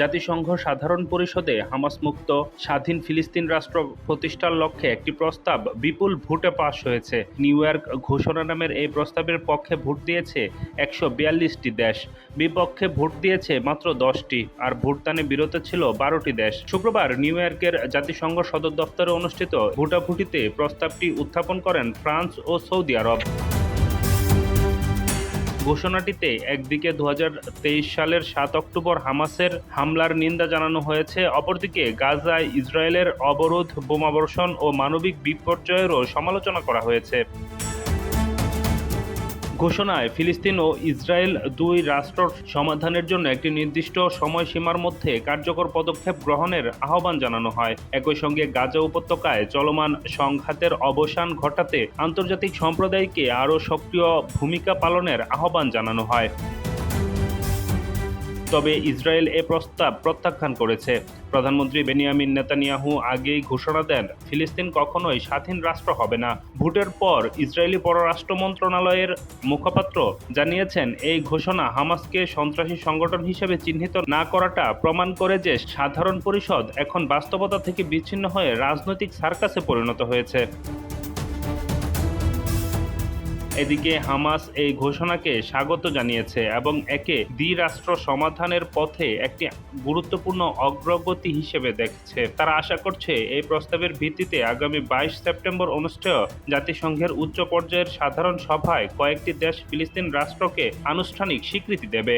জাতিসংঘ সাধারণ পরিষদে হামাস মুক্ত স্বাধীন ফিলিস্তিন রাষ্ট্র প্রতিষ্ঠার লক্ষ্যে একটি প্রস্তাব বিপুল ভোটে পাশ হয়েছে। নিউ ইয়র্ক ঘোষণা নামের এই প্রস্তাবের পক্ষে ভোট দিয়েছে একশো বিয়াল্লিশটি দেশ। বিপক্ষে ভোট দিয়েছে মাত্র দশটি, আর ভোটদানে বিরত ছিল বারোটি দেশ। শুক্রবার নিউ ইয়র্কের জাতিসংঘ সদর দফতরে অনুষ্ঠিত ভোটাভুটিতে প্রস্তাবটি উত্থাপন করেন ফ্রান্স ও সৌদি আরব। ঘোষণাটিতে একদিকে দু হাজার তেইশ সালের সাত অক্টোবর হামাসের হামলার নিন্দা জানানো হয়েছে, অপরদিকে গাজায় ইসরায়েলের অবরোধ, বোমাবর্ষণ ও মানবিক বিপর্যয়েরও সমালোচনা করা হয়েছে। ঘোষণায় ফিলিস্তিন ও ইসরায়েল দুই রাষ্ট্র সমাধানের জন্য একটি নির্দিষ্ট সময়সীমার মধ্যে কার্যকর পদক্ষেপ গ্রহণের আহ্বান জানানো হয়। একই সঙ্গে গাজা উপত্যকায় চলমান সংঘাতের অবসান ঘটাতে আন্তর্জাতিক সম্প্রদায়কে আরও সক্রিয় ভূমিকা পালনের আহ্বান জানানো হয়। তবে ইসরায়েল এ প্রস্তাব প্রত্যাখ্যান করেছে। প্রধানমন্ত্রী বেনিয়ামিন নেতানিয়াহু আগেই ঘোষণা দেন, ফিলিস্তিন কখনোই স্বাধীন রাষ্ট্র হবে না। ভোটের পর ইসরায়েলি পররাষ্ট্র মন্ত্রণালয়ের মুখপাত্র জানিয়েছেন, এই ঘোষণা হামাসকে সন্ত্রাসী সংগঠন হিসেবে চিহ্নিত না করাটা প্রমাণ করে যে সাধারণ পরিষদ এখন বাস্তবতা থেকে বিচ্ছিন্ন হয়ে রাজনৈতিক সার্কাসে পরিণত হয়েছে। এদিকে হামাস এই ঘোষণাকে স্বাগত জানিয়েছে এবং একে দ্বিরাষ্ট্র সমাধানের পথে একটি গুরুত্বপূর্ণ অগ্রগতি হিসেবে দেখছে। তারা আশা করছে এই প্রস্তাবের ভিত্তিতে আগামী বাইশ সেপ্টেম্বর অনুষ্ঠেয় জাতিসংঘের উচ্চ পর্যায়ের সাধারণ সভায় কয়েকটি দেশ ফিলিস্তিন রাষ্ট্রকে আনুষ্ঠানিক স্বীকৃতি দেবে।